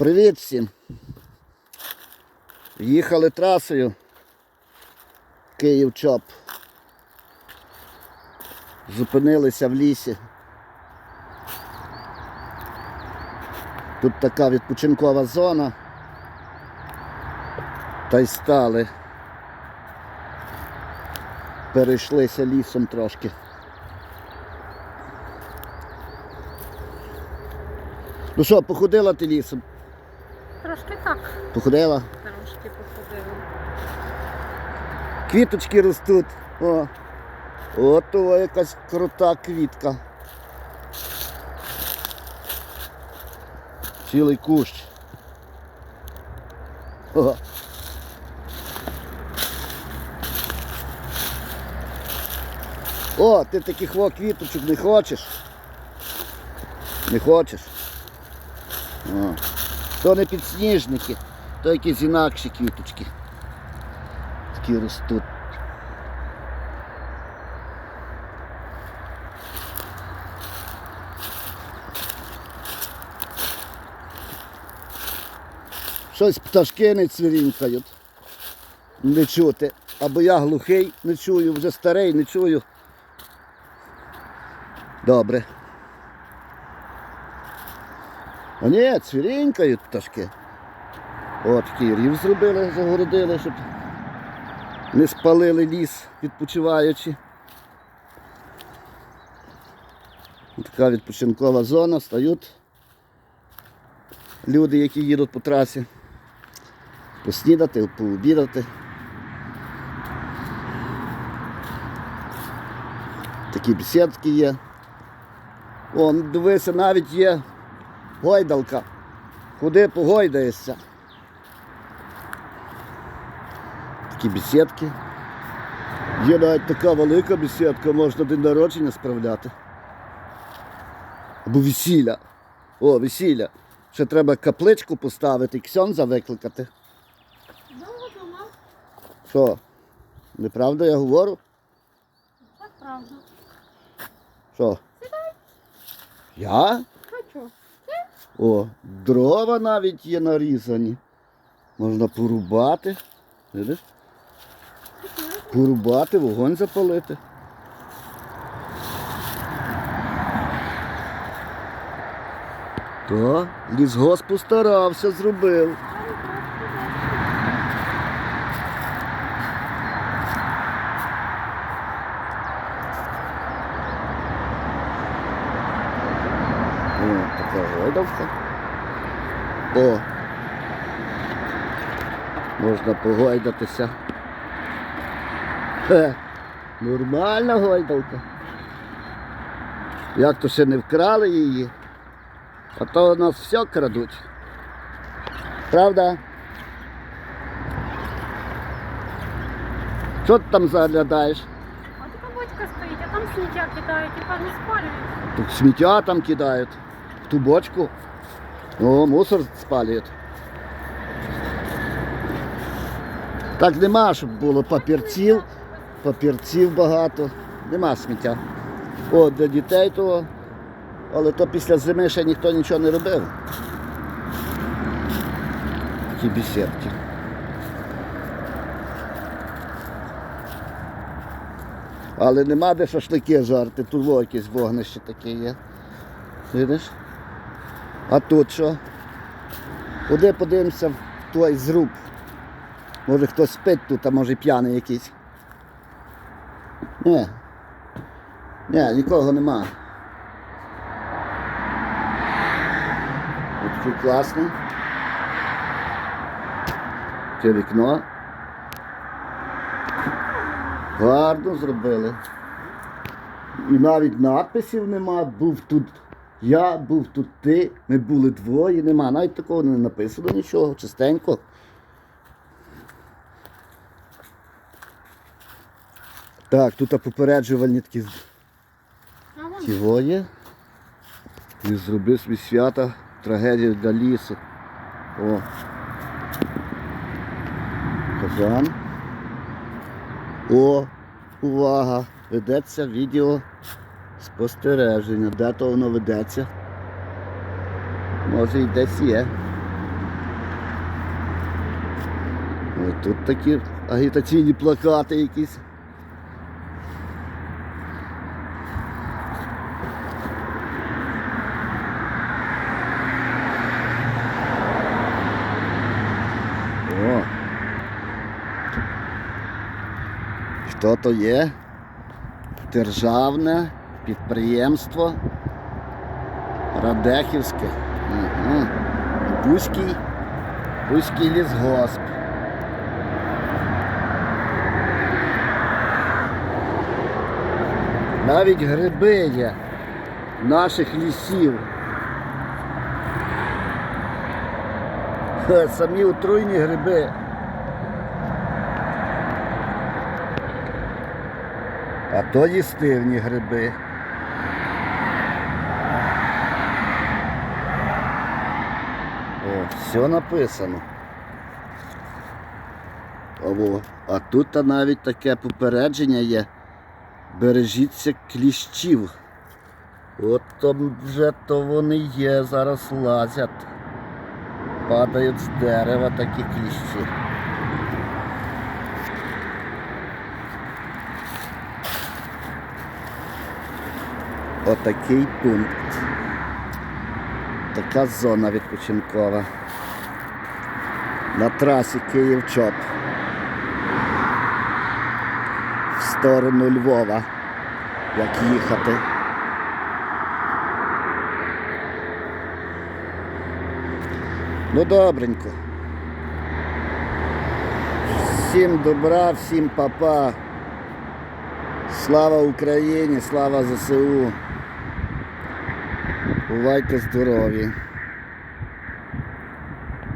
Привіт всім. Їхали трасою. Київ чоп. Зупинилися в лісі. Тут така відпочинкова зона. Та й стали. Перейшлися лісом трошки. Ну що, походила ти лісом? Трошки так, Походила? трошки походила. Квіточки ростуть. О. От то якась крута квітка. Цілий кущ. О. О, ти таких во квіточок не хочеш? Не хочеш? О. То не підсніжники, то якісь інакші квіточки. Такі ростуть. Щось пташки не цвірінькають. Не чути. Або я глухий, не чую, вже старий, не чую. Добре. А ні, цвірінькають пташки. От такий рів зробили, загородили, щоб не спалили ліс, відпочиваючи. Така відпочинкова зона, стають люди, які їдуть по трасі. Поснідати, пообідати. Такі бесідки є. Вон, дивися, навіть є гойдалка. Куди погойдаєшся. Такі бесідки. Є навіть така велика бесідка, можна день народження справляти. Або весілля. О, весілля. Ще треба капличку поставити, і ксьонза викликати. Довго думав, Що? Неправда я говорю? так правда. Що? Я? О, дрова навіть є нарізані. Можна порубати. Видиш? Порубати, вогонь запалити. То, лісгосп постарався, зробив. О, гойдавка. О. Можна погойдатися. Хе, нормальна гойдалка. Як то ще не вкрали її, а то у нас все крадуть. Правда? Що ти там заглядаєш? А така бочка стоїть, а там сміття кидають і певно спалюють. Тут сміття там кидають. Ту бочку. О, мусор спалюють. Так нема, щоб було папірців, папірців багато. Нема сміття. О, для дітей того. Але то після зими ще ніхто нічого не робив. Такі бесідки. Але нема де шашлики жарти, тут якесь вогнище таке є. Видиш? А тут що? Куди подивимося в той зруб? Може хтось спить тут, а може п'яний якийсь. Ні. Ні, нікого нема. Ось такий класний. Це вікно. Гарно зробили. І навіть надписів нема, був тут я, був тут ти, ми були двоє, нема. Навіть такого не написано нічого, чистенько. Так, тут попереджувальні такі ті воє. І зроби собі свята, трагедію для лісу. О. Казан. О, увага! Ведеться відео спостереження. Де то воно ведеться? Може і десь є. Ось тут такі агітаційні плакати якісь. О. Що то є? Державне підприємство Радехівське. Угу. Бузький, Бузький лісгосп. Навіть гриби є наших лісів. Самі отруйні гриби. А то їстивні гриби. Все написано. О, а тут навіть таке попередження є. Бережіться кліщів. От там вже то вони є, зараз лазять. Падають з дерева такі кліщі. Отакий пункт. Така зона відпочинкова. На трасі Київ-Чоп. В сторону Львова. Як їхати. Ну добренько. Всім добра, всім папа. Слава Україні, слава ЗСУ. Бувайте здорові.